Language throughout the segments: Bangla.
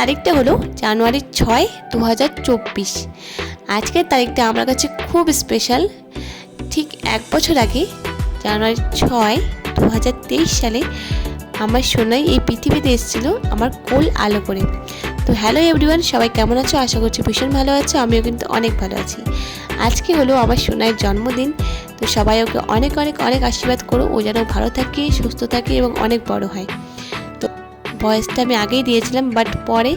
তারিখটা হলো জানুয়ারি ছয় দু হাজার চব্বিশ। আজকের তারিখটা আমার কাছে খুব স্পেশাল ঠিক এক বছর আগে, জানুয়ারি ছয় দু হাজার তেইশ সালে আমার সোনাই এই পৃথিবীতে এসেছিল আমার কোল আলো করে। তো হ্যালো এভরিওয়ান সবাই কেমন আছো? আশা করছি ভীষণ ভালো আছো, আমিও কিন্তু অনেক ভালো আছি। আজকে হলো আমার সোনাইয়ের জন্মদিন, তো সবাই ওকে অনেক অনেক অনেক আশীর্বাদ করো, ও যেন ভালো থাকে, সুস্থ থাকে এবং অনেক বড় হয়। ভয়েসটা আমি আগেই দিয়েছিলাম বাট পরে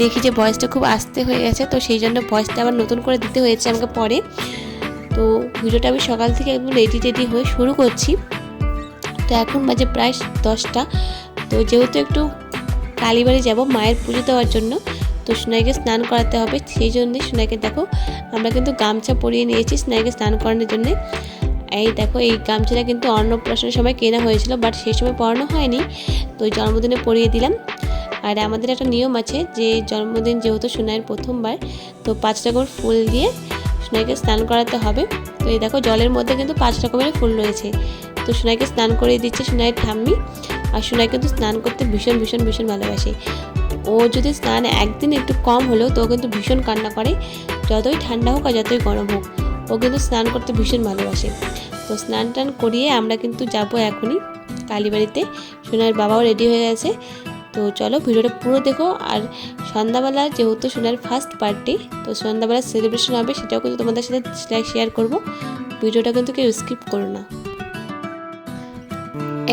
দেখি যে ভয়েসটা খুব আস্তে হয়ে গেছে, তো সেই জন্য ভয়েসটা আবার নতুন করে দিতে হয়েছে আমাকে পরে। তো ভিডিওটা আমি সকাল থেকে একদম রেডি রেডি হয়ে শুরু করছি। তো এখন বাজে প্রায় দশটা। তো যেহেতু একটু কালীবাড়ি যাব মায়ের পুজো দেওয়ার জন্য, তো সোনাইকে স্নান করাতে হবে। সেই জন্যই সোনাইকে দেখো, আমরা কিন্তু গামছা পরিয়ে নিয়েছি সোনাইকে স্নান করানোর জন্যে। এই দেখো, এই গামছাটা কিন্তু অন্নপ্রাশনের সময় কেনা হয়েছিল বাট সেই সময় পরানো হয়নি, তো জন্মদিনে পরিয়ে দিলাম। আর আমাদের একটা নিয়ম আছে যে জন্মদিন যেহেতু সোনাইয়ের প্রথমবার, তো পাঁচ রকমের ফুল দিয়ে সোনাইকে স্নান করাতে হবে। তো এই দেখো, জলের মধ্যে কিন্তু পাঁচ রকমের ফুল রয়েছে। তো সোনাইকে স্নান করিয়ে দিচ্ছে সোনাইয়ের ঠাম্মি, আর সোনাই কিন্তু স্নান করতে ভীষণ ভীষণ ভীষণ ভালোবাসে। ও যদি স্নান একদিন একটু কম হলেও তো কিন্তু ভীষণ কান্না করে, যতই ঠান্ডা হোক আর যতই গরম হোক, ও কিন্তু স্নান করতে ভীষণ ভালোবাসে। তো স্নান টান করিয়ে আমরা কিন্তু যাব এখনই। কালীবাড়িতে। সোনার বাবাও রেডি হয়ে গেছে। তো চলো ভিডিওটা পুরো দেখো। আর সন্ধ্যাবেলা যেহেতু সোনার ফার্স্ট পার্টি তো সন্ধ্যাবেলা সেলিব্রেশন হবে সেটাও কিন্তু তোমাদের সাথে শেয়ার করব। ভিডিওটা কিন্তু কেউ স্কিপ করো না।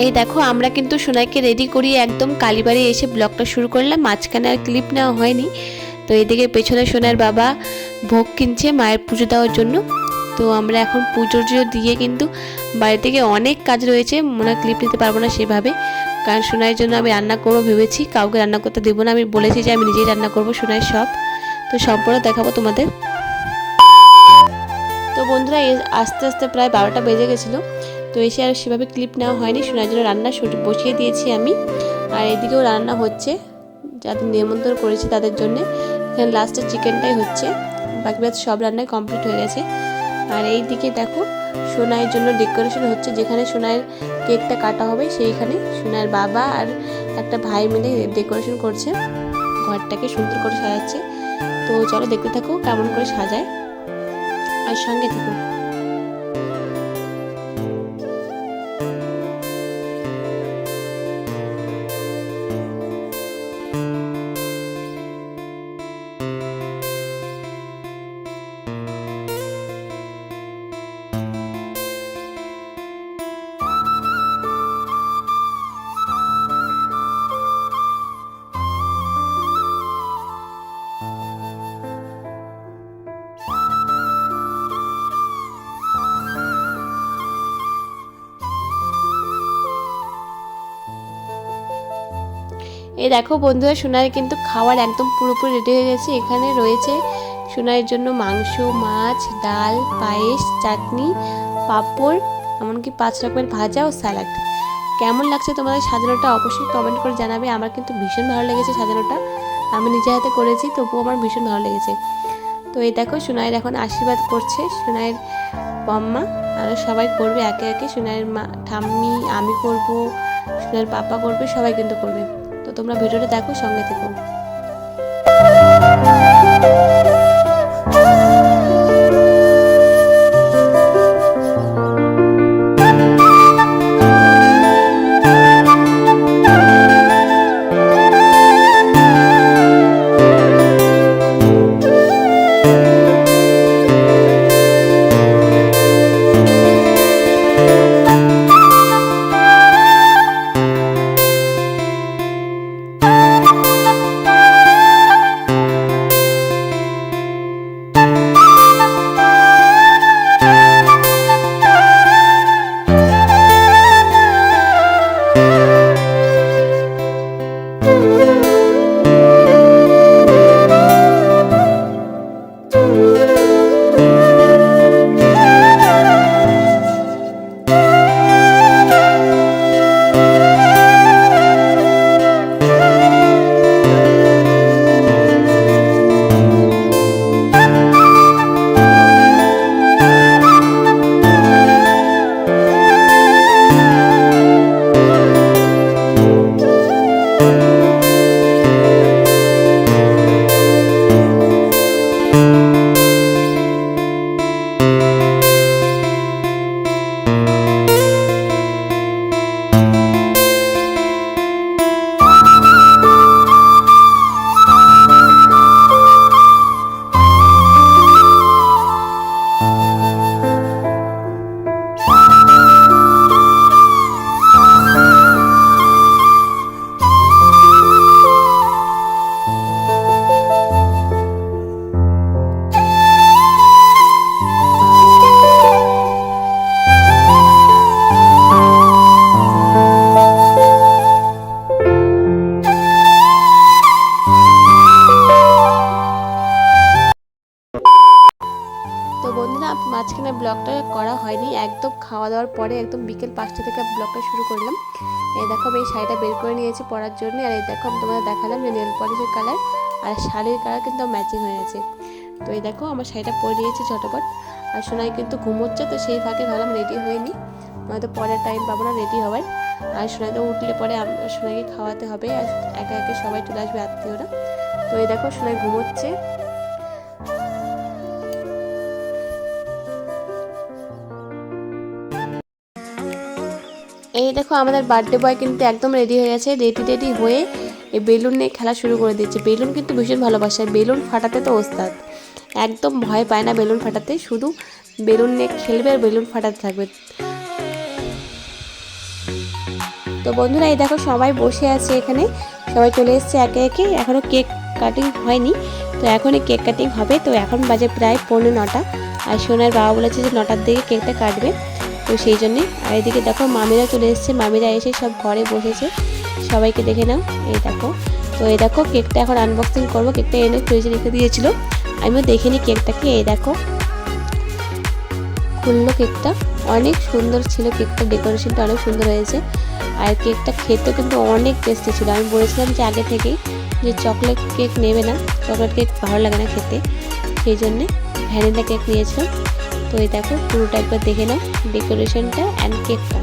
এই দেখো, আমরা কিন্তু সোনাইকে রেডি করিয়ে একদম কালীবাড়ি এসে ব্লগটা শুরু করলাম। মাঝখানে আর ক্লিপ নেওয়া হয়নি। তো এদিকে পেছনে সোনার বাবা ভোগ কিনছে মায়ের পুজো দেওয়ার জন্য। তো আমরা এখন পুজো টুজো দিয়ে কিন্তু বাড়ি থেকে অনেক কাজ রয়েছে। মনে ক্লিপ নিতে পারব না সেভাবে। কারণ সোনাইয়ের জন্য আমি রান্না করব ভেবেছি, কাউকে রান্না করতে দেবো না। আমি বলেছি যে আমি নিজেই রান্না করব সোনাইয়ের সব। তো সম্পূর্ণ দেখাবো তোমাদের। তো বন্ধুরা আস্তে আস্তে প্রায় বারোটা বেজে গেছিল। তো এসে আর সেভাবে ক্লিপ নেওয়া হয়নি। শোনার জন্য রান্না বসিয়ে দিয়েছি আমি। আর এদিকেও রান্না হচ্ছে। যাদের নিমন্ত্রণ করেছি তাদের জন্য। এখানে লাস্টে চিকেনটাই হচ্ছে। বাকি বাদ সব রান্নাই কমপ্লিট হয়ে গেছে। আর এই দিকে দেখো, সোনাইয়ের জন্য ডেকোরেশন হচ্ছে, যেখানে সোনাইয়ের কেকটা কাটা হবে, সেইখানে সোনাইয়ের বাবা আর একটা ভাই মিলে ডেকোরেশন করছে। ঘরটাকে সুন্দর করে সাজাচ্ছে। তো চলো দেখতে থাকো কেমন করে সাজায়। আর সঙ্গে থাকো। এই দেখো বন্ধুরা, সোনার কিন্তু খাবার একদম পুরোপুরি রেডি হয়ে গেছে। এখানে রয়েছে সোনার জন্য মাংস, মাছ, ডাল, পায়েস, চাটনি, পাঁপড়, এমনকি পাঁচ রকমের ভাজা ও স্যালাড। কেমন লাগছে তোমাদের সাজানোটা অবশ্যই কমেন্ট করে জানাবে। আমার কিন্তু ভীষণ ভালো লেগেছে সাজানোটা। আমি নিজে হাতে করেছি, তবুও আমার ভীষণ ভালো লেগেছে। তো এই দেখো সোনাইয়ের এখন আশীর্বাদ করছে সোনাইয়ের বম্মা। আর সবাই করবে, একে একে সোনাইয়ের মা ঠাম্মি, আমি করব সোনাইয়ের পাপা করবে, সবাই কিন্তু করবে। তোমরা ভিডিওটা দেখো সঙ্গে থেকো। ব্লগটা করা হয়নি। একদম খাওয়া দাওয়ার পরে একদম বিকেল পাঁচটা থেকে ব্লগটা শুরু করলাম। এই দেখো আমি এই শাড়িটা বের করে নিয়েছি পরার জন্য। আর এই দেখো আমি তোমাদের দেখালাম যে নেল পলিশের কালার আর শাড়ির কালার কিন্তু ম্যাচিং হয়ে গেছে। তো এই দেখো আমার শাড়িটা পরে নিয়েছি ঝটপট। আর সোনাই কিন্তু ঘুমোচ্ছে, তো সেই ফাঁকে ভাবলাম রেডি হয়নি নয়তো পরের টাইম পাবো না রেডি হওয়ার আর সোনাই তো উঠলে পরে সোনাইকে খাওয়াতে হবে। আর একে একে সবাই চলে আসবে, আত্মীয়রা। তো এই দেখো সোনাই ঘুমোচ্ছে। এই দেখো আমাদের বার্থডে বয় কিন্তু একদম রেডি হয়ে গেছে রেডি রেডি হয়ে এই বেলুন নিয়ে খেলা শুরু করে দিচ্ছে। বেলুন কিন্তু ভীষণ ভালোবাসে, বেলুন ফাটাতে তো ওস্তাদ। একদম ভয় পায় না বেলুন ফাটাতে, শুধু বেলুন নিয়ে খেলবে আর বেলুন ফাটাতে থাকবে। তো বন্ধুরা, এই দেখো সবাই বসে আছে এখানে, সবাই চলে এসছে একে একে। এখনও কেক কাটিং হয়নি, তো এখনই কেক কাটিং হবে। তো এখন বাজে প্রায় পৌনে নটা, আর সোনার বাবা বলেছে যে নটার দিকে কেকটা কাটবে। তো সেই জন্যে। আর এদিকে দেখো, মামিরা চলে এসছে। মামিরা এসে সব ঘরে বসেছে। সবাইকে দেখে নাও। এই দেখো। তো এই দেখো, কেকটা এখন আনবক্সিং করব। কেকটা এনে ফ্রিজে রেখে দিয়েছিল। আমিও দেখিনি কেকটাকে এই দেখো। খুললো কেকটা। অনেক সুন্দর ছিল কেকটা ডেকোরেশনটা অনেক সুন্দর হয়েছে। আর কেকটা খেতেও কিন্তু অনেক টেস্টি ছিল। আমি বলেছিলাম যে আগে থেকেই যে চকলেট কেক নেবে না। চকলেট কেক ভালো লাগে না খেতে। সেই জন্যে ভ্যানিলা কেক নিয়েছিলাম তো এই দেখো পুরোটা একবার দেখে নাও ডেকোরেশনটা অ্যান্ড কেকটা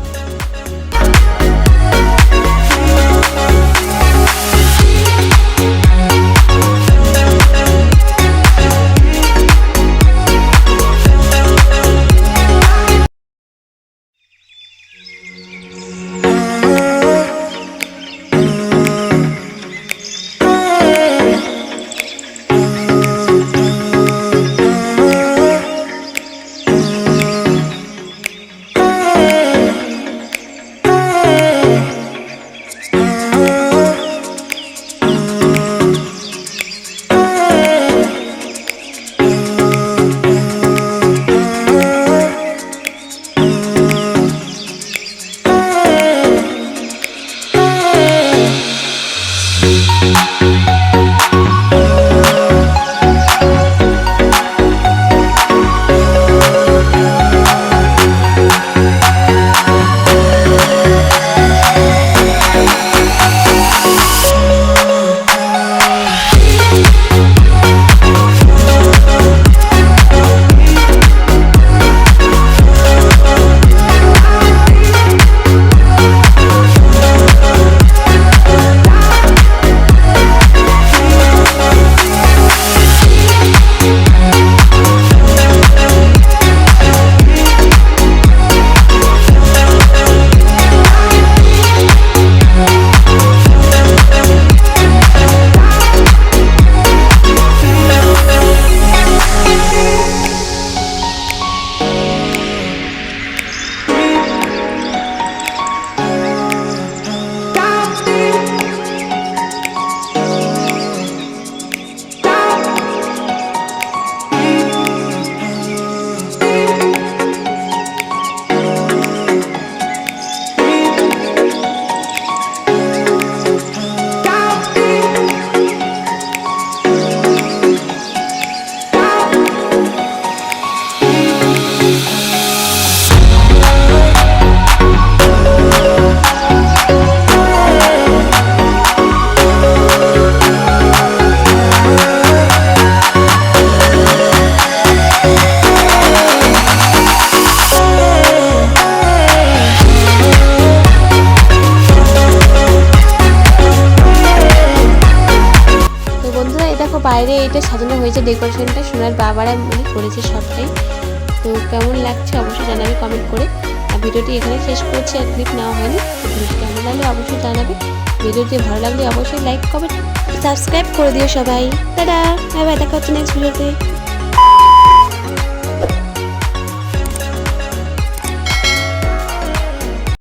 শোনার সোনার বাবারা মিলে করেছে সবটাই। তো কেমন লাগছে অবশ্যই জানাবে কমেন্ট করে। আর ভিডিওটি এখানে শেষ করছি, আর ক্লিপ নেওয়া হয়নি। ভিডিওটি কেমন লাগলে অবশ্যই জানাবে। ভিডিওটি ভালো লাগলে অবশ্যই লাইক কমেন্ট সাবস্ক্রাইব করে দিও সবাই। দাদা বাই বাই দেখা হচ্ছে নেক্সট ভিডিওতে।